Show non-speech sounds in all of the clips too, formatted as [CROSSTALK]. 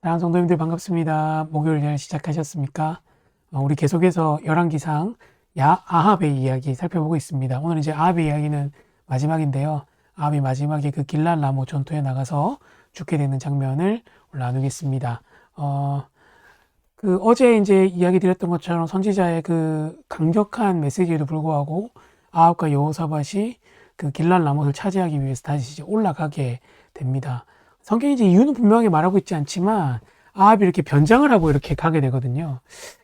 사랑하는 성도님들 반갑습니다. 목요일 잘 시작하셨습니까? 어, 우리 계속해서 열왕기상 야 아합의 이야기 살펴보고 있습니다. 오늘 이제 아합의 이야기는 마지막인데요. 아합이 마지막에 그 길랄 나무 전투에 나가서 죽게 되는 장면을 나누겠습니다. 어, 그 어제 이제 이야기 드렸던 것처럼 선지자의 그 강력한 메시지에도 불구하고 아합과 여호사밧이 그 길랄 나무를 차지하기 위해서 다시 이제 올라가게 됩니다. 성경이 이제 이유는 분명하게 말하고 있지 않지만 아합이 이렇게 변장을 하고 이렇게 가게 되거든요.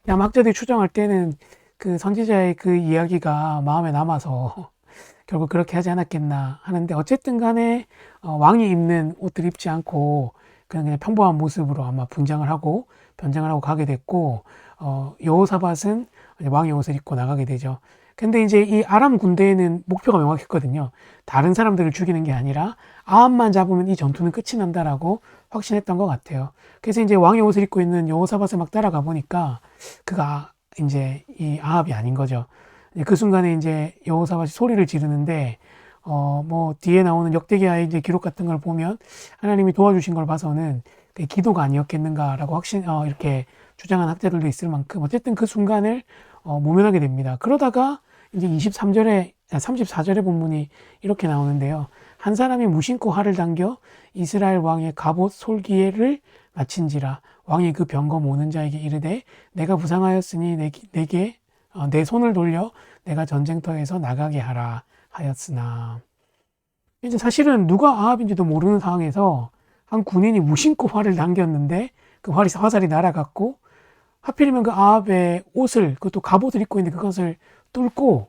아마 학자들이 추정할 때는 그 선지자의 그 이야기가 마음에 남아서 [LAUGHS] 결국 그렇게 하지 않았겠나 하는데 어쨌든 간에 어, 왕이 입는 옷들 입지 않고 그냥, 그냥 평범한 모습으로 아마 분장을 하고 변장을 하고 가게 됐고 어, 여호사밧은 왕의 옷을 입고 나가게 되죠. 근데 이제 이 아람 군대에는 목표가 명확했거든요. 다른 사람들을 죽이는 게 아니라 아합만 잡으면 이 전투는 끝이 난다라고 확신했던 것 같아요. 그래서 이제 왕의 옷을 입고 있는 여호사밧을 막 따라가 보니까 그가 이제 이 아합이 아닌 거죠. 그 순간에 이제 여호사밧이 소리를 지르는데 어 뭐 뒤에 나오는 역대기하의 이제 기록 같은 걸 보면 하나님이 도와주신 걸 봐서는 그 기도가 아니었겠는가라고 확신 어 이렇게 주장한 학자들도 있을 만큼 어쨌든 그 순간을 어 모면하게 됩니다. 그러다가 이제 23절에 34절의 본문이 이렇게 나오는데요. 한 사람이 무심코 활을 당겨 이스라엘 왕의 갑옷 솔기를 마친지라 왕이 그 병거 모는 자에게 이르되 내가 부상하였으니 내, 내게 어, 내 손을 돌려 내가 전쟁터에서 나가게 하라 하였으나 이제 사실은 누가 아합인지도 모르는 상황에서 한 군인이 무심코 활을 당겼는데 그 활이 화살이 날아갔고 하필이면 그 아합의 옷을 그것도 갑옷을 입고 있는데 그것을 뚫고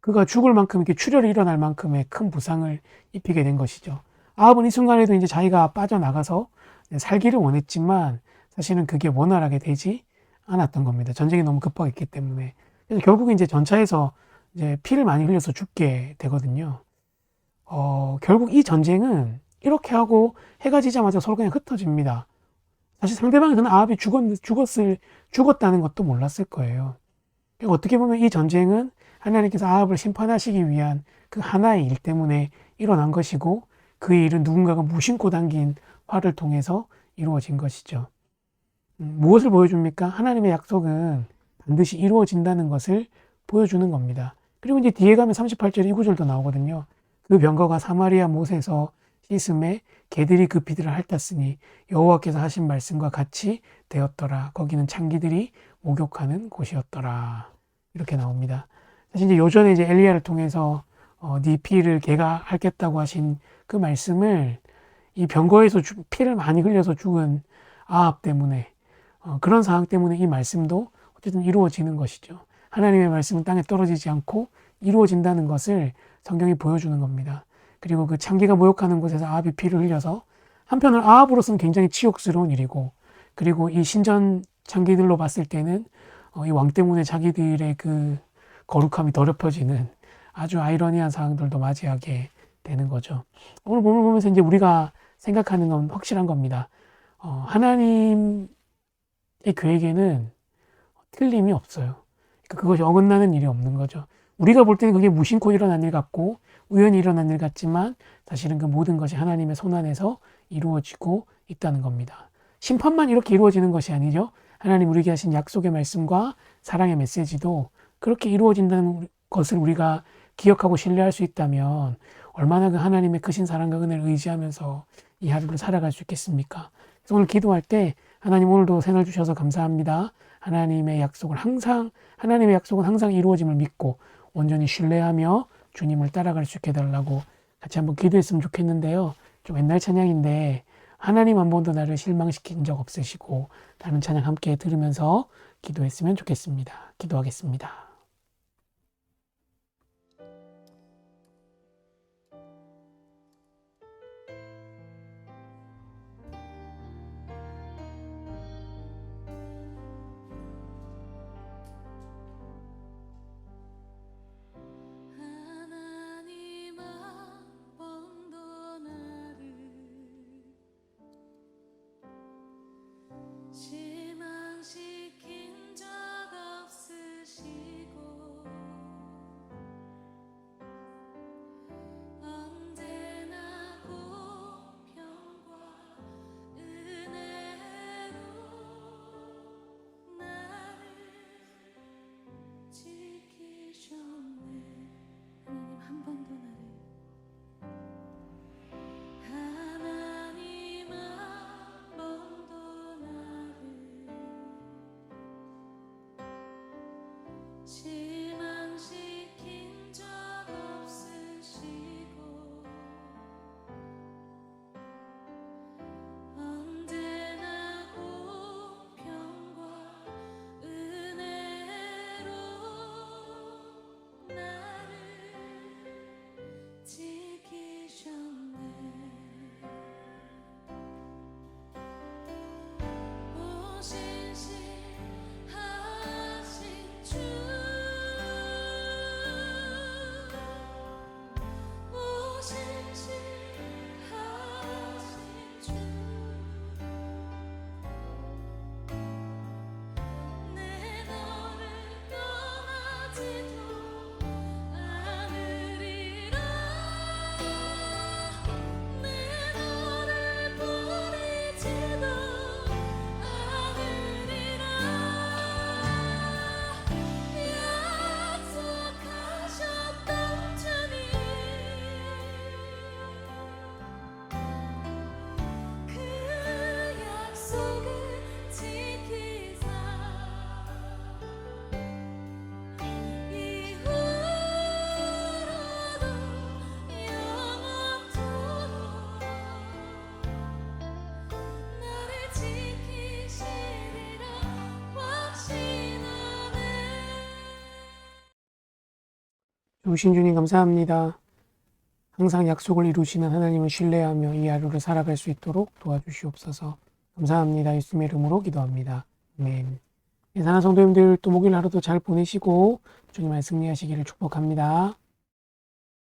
그가 죽을 만큼 이렇게 출혈이 일어날 만큼의 큰 부상을 입히게 된 것이죠. 아합은 이 순간에도 이제 자기가 빠져나가서 살기를 원했지만 사실은 그게 원활하게 되지 않았던 겁니다. 전쟁이 너무 급박했기 때문에. 그래서 결국 이제 전차에서 이제 피를 많이 흘려서 죽게 되거든요. 어, 결국 이 전쟁은 이렇게 하고 해가 지자마자 서로 그냥 흩어집니다. 사실 상대방이 아합이 죽었, 죽었을, 죽었다는 것도 몰랐을 거예요. 어떻게 보면 이 전쟁은 하나님께서 아합을 심판하시기 위한 그 하나의 일 때문에 일어난 것이고 그 일은 누군가가 무심코 당긴 화를 통해서 이루어진 것이죠. 음, 무엇을 보여줍니까? 하나님의 약속은 반드시 이루어진다는 것을 보여주는 겁니다. 그리고 이제 뒤에 가면 38절 이 구절도 나오거든요. 그 병거가 사마리아 못에서 씻음에 개들이 그 피들을 핥았으니 여호와께서 하신 말씀과 같이 되었더라. 거기는 창기들이 목욕하는 곳이었더라. 이렇게 나옵니다. 사실 이제 요전에 이제 엘리야를 통해서 어, 네 피를 개가 핥겠다고 하신 그 말씀을 이 병거에서 주, 피를 많이 흘려서 죽은 아합 때문에 어, 그런 상황 때문에 이 말씀도 어쨌든 이루어지는 것이죠. 하나님의 말씀은 땅에 떨어지지 않고 이루어진다는 것을 성경이 보여주는 겁니다. 그리고 그 창기가 모욕하는 곳에서 아합이 피를 흘려서 한편으로 아합으로서는 굉장히 치욕스러운 일이고 그리고 이 신전 창기들로 봤을 때는 어, 이왕 때문에 자기들의 그 거룩함이 더럽혀지는 아주 아이러니한 상황들도 맞이하게 되는 거죠. 오늘 본문 보면서 이제 우리가 생각하는 건 확실한 겁니다. 어, 하나님의 계획에는 틀림이 없어요. 그러니까 그것이 어긋나는 일이 없는 거죠. 우리가 볼 때는 그게 무심코 일어난 일 같고 우연히 일어난 일 같지만 사실은 그 모든 것이 하나님의 손 안에서 이루어지고 있다는 겁니다. 심판만 이렇게 이루어지는 것이 아니죠. 하나님 우리에게 하신 약속의 말씀과 사랑의 메시지도 그렇게 이루어진다는 것을 우리가 기억하고 신뢰할 수 있다면 얼마나 그 하나님의 크신 사랑과 은혜를 의지하면서 이 하루를 살아갈 수 있겠습니까? 그래서 오늘 기도할 때 하나님 오늘도 생을 주셔서 감사합니다. 하나님의 약속을 항상 하나님의 약속은 항상 이루어짐을 믿고 온전히 신뢰하며 주님을 따라갈 수 있게 해달라고 같이 한번 기도했으면 좋겠는데요. 좀 옛날 찬양인데 하나님 한 번도 나를 실망시킨 적 없으시고 다른 찬양 함께 들으면서 기도했으면 좋겠습니다. 기도하겠습니다. 좋으신 주님 감사합니다. 항상 약속을 이루시는 하나님을 신뢰하며 이 하루를 살아갈 수 있도록 도와주시옵소서. 감사합니다. 예수님의 이름으로 기도합니다. 아멘. 예, 사랑하는 성도님들 또 목요일 하루도 잘 보내시고 주님의 승리하시기를 축복합니다.